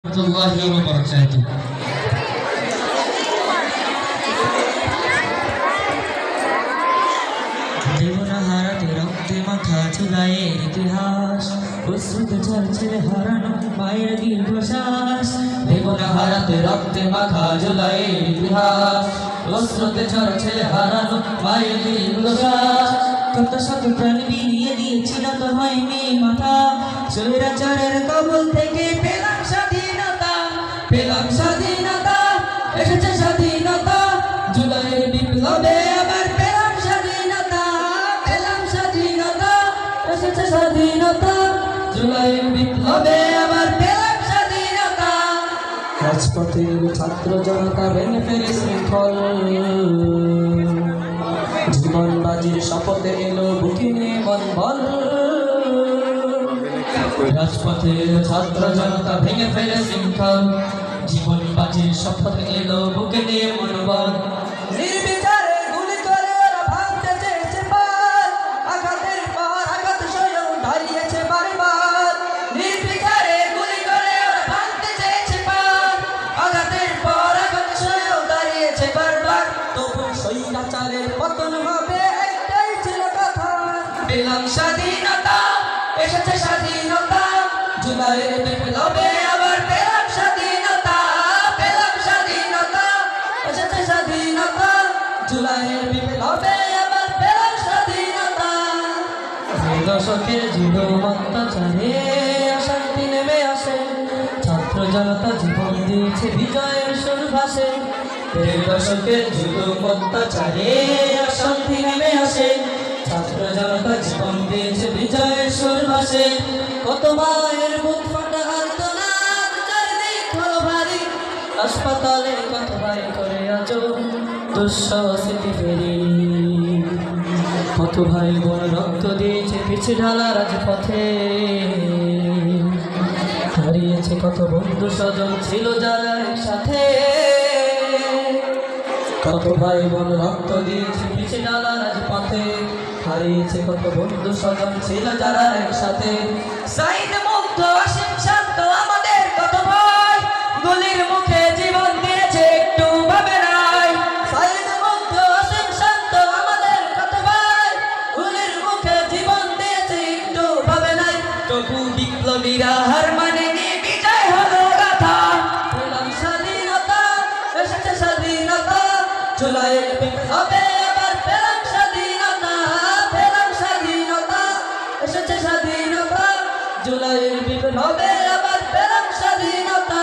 الله وبركاته দেবনাহারাতে রক্তে মাথা চুলায়ের ইতিহাস প্রস্তুত চলছে হারানো মায়ের দীর্ঘশ্বাস দেবনাহারাতে রক্তে মাথা চুলায়ের ইতিহাস প্রস্তুত চলছে হারানো মায়ের দীর্ঘশ্বাস কত শত প্রাণ বিলিয়ে দিয়েছিল তো হয়নি মাথা স্বৈরাচারের কবল থেকে পেলাম বিপ্লবে আবার পেলাম স্বাধীনতা পেলাম স্বাধীনতা, এসেছে স্বাধীনতা। জুলাইয়ের বিপ্লবে আবার পেলাম স্বাধীনতা। রাজপথের ছাত্র জনতা ভেঙে ফেলে শৃঙ্খল। জীবন বাজির শপথে এলো বুকে নিয়ে মন বল। রাজপথের ছাত্র জনতা ভেঙে ফেলে শৃঙ্খল। জীবন বাজির শপথ এলো বুকে নিয়ে মনোবল পেলাম স্বাধীনতা, এসেছে স্বাধীনতা। জুলাইয়ের বিপ্লবে আবার পেলাম স্বাধীনতা পেলাম স্বাধীনতা, এসেছে স্বাধীনতা। জুলাইয়ের বিপ্লবে আবার জীবন দিয়েছে বিজয়ের দশকের অশান্তি ভাসে কত মায়ের বুক ফাটা চারিদিক হলো ভারী হাসপাতালে কত ভাই করে আছো দুঃসহ স্মৃতি ফেরি। কত ভাই বোন রক্ত দিয়েছে পিছে ঢালা রাজপথে। হারিয়েছে কত বন্ধু স্বজন ছিল যারা একসাথে। কত ভাই বোন রক্ত দিয়েছে পিছে ঢালা রাজপথে। হারিয়েছে কত বন্ধু স্বজন ছিল যারা একসাথে? শান্ত, আমাদের গুলির মুখে জীবন দিয়েছে একটু ভাবে সাইদ শান্ত, আমাদের গুলির মুখে জীবন একটু ভাবে বিপ্লবীরা হার জুলাইয়ের বিপ্লবের আবার স্বাধীনতা।